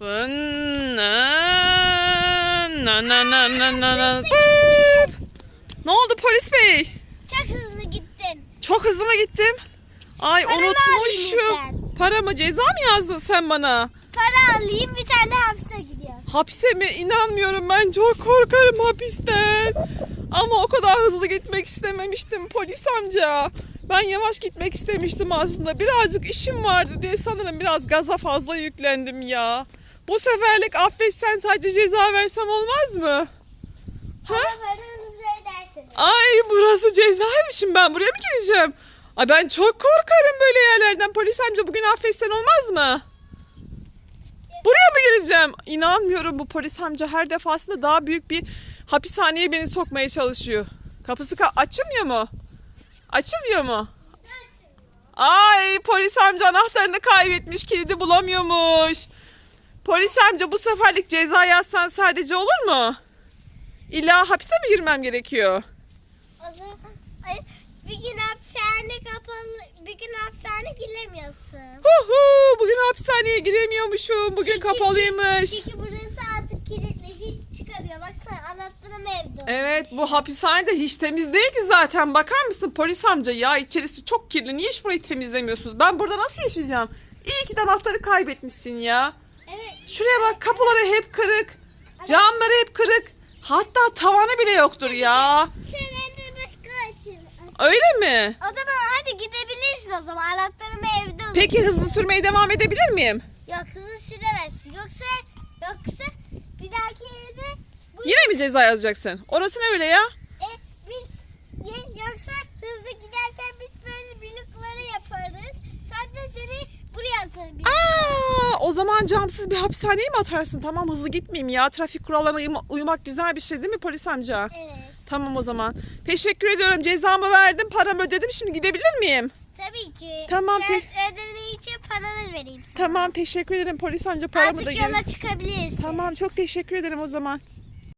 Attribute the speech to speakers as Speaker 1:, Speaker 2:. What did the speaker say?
Speaker 1: Na, na, na, na, na, na. Ne oldu polis bey?
Speaker 2: Çok hızlı gittin.
Speaker 1: Çok hızlı mı gittim? Ay
Speaker 2: Paramı
Speaker 1: unutmuşum. Para mı ceza mı yazdın sen bana?
Speaker 2: Para alayım bir tane hapse gidiyoruz.
Speaker 1: Hapse mi? İnanmıyorum ben çok korkarım hapisten. Ama o kadar hızlı gitmek istememiştim polis amca. Ben yavaş gitmek istemiştim aslında. Birazcık işim vardı diye sanırım biraz gaza fazla yüklendim ya. Bu seferlik affetsen sadece ceza versem olmaz mı? Ha? Ay burası cezaevmişim ben buraya mı gireceğim? Ay ben çok korkarım böyle yerlerden. Polis amca bugün affetsen olmaz mı? Buraya mı gireceğim? İnanmıyorum bu polis amca her defasında daha büyük bir hapishaneye beni sokmaya çalışıyor. Kapısı ka- açılmıyor mu? Açılmıyor mu? Ay polis amca anahtarını kaybetmiş kilidi bulamıyormuş. Polis amca bu seferlik ceza yazsan sadece olur mu? İlla hapse mi girmem gerekiyor?
Speaker 2: O zaman ay, bir gün hapishane kapalı, bir gün hapishane giremiyorsun.
Speaker 1: Huhu, bugün hapishaneye giremiyormuşum. Bugün
Speaker 2: Çünkü-
Speaker 1: kapalıymış.
Speaker 2: Çünkü burası artık kilitli hiç çıkamıyor. Baksana anahtarım evde.
Speaker 1: Evet bu hapishane de hiç temiz değil ki zaten. Bakar mısın polis amca ya içerisi çok kirli. Niye hiç burayı temizlemiyorsunuz? Ben burada nasıl yaşayacağım? İyi ki de anahtarı kaybetmişsin ya.
Speaker 2: Evet.
Speaker 1: Şuraya bak kapıları hep kırık. Camları hep kırık. Hatta tavanı bile yoktur ya.
Speaker 2: Şöyle başka.
Speaker 1: Öyle mi?
Speaker 2: O zaman hadi gidebilirsin o zaman. Anahtarım evde olur.
Speaker 1: Peki hızlı sürmeye devam edebilir miyim?
Speaker 2: Yok hızlı süremezsin. Yoksa yoksa bir dahaki yerde bu
Speaker 1: Yine mi ceza yazacaksın? Orası ne öyle ya?
Speaker 2: e, biz yoksa hızlı gidersen biz böyle blokları yaparız.
Speaker 1: O zaman camsız bir hapishaneye mi atarsın? Tamam hızlı gitmeyeyim ya. Trafik kurallarına uymak güzel bir şey değil mi polis amca?
Speaker 2: Evet.
Speaker 1: Tamam o zaman. Teşekkür ediyorum. Cezamı verdim, paramı ödedim. Şimdi gidebilir miyim?
Speaker 2: Tabii ki.
Speaker 1: Tamam,
Speaker 2: Sen
Speaker 1: te-
Speaker 2: ödediğin için paranı vereyim sana.
Speaker 1: Tamam, teşekkür ederim polis amca. Paramı da
Speaker 2: Artık
Speaker 1: geri.
Speaker 2: yola çıkabilirsin.
Speaker 1: Tamam, çok teşekkür ederim o zaman.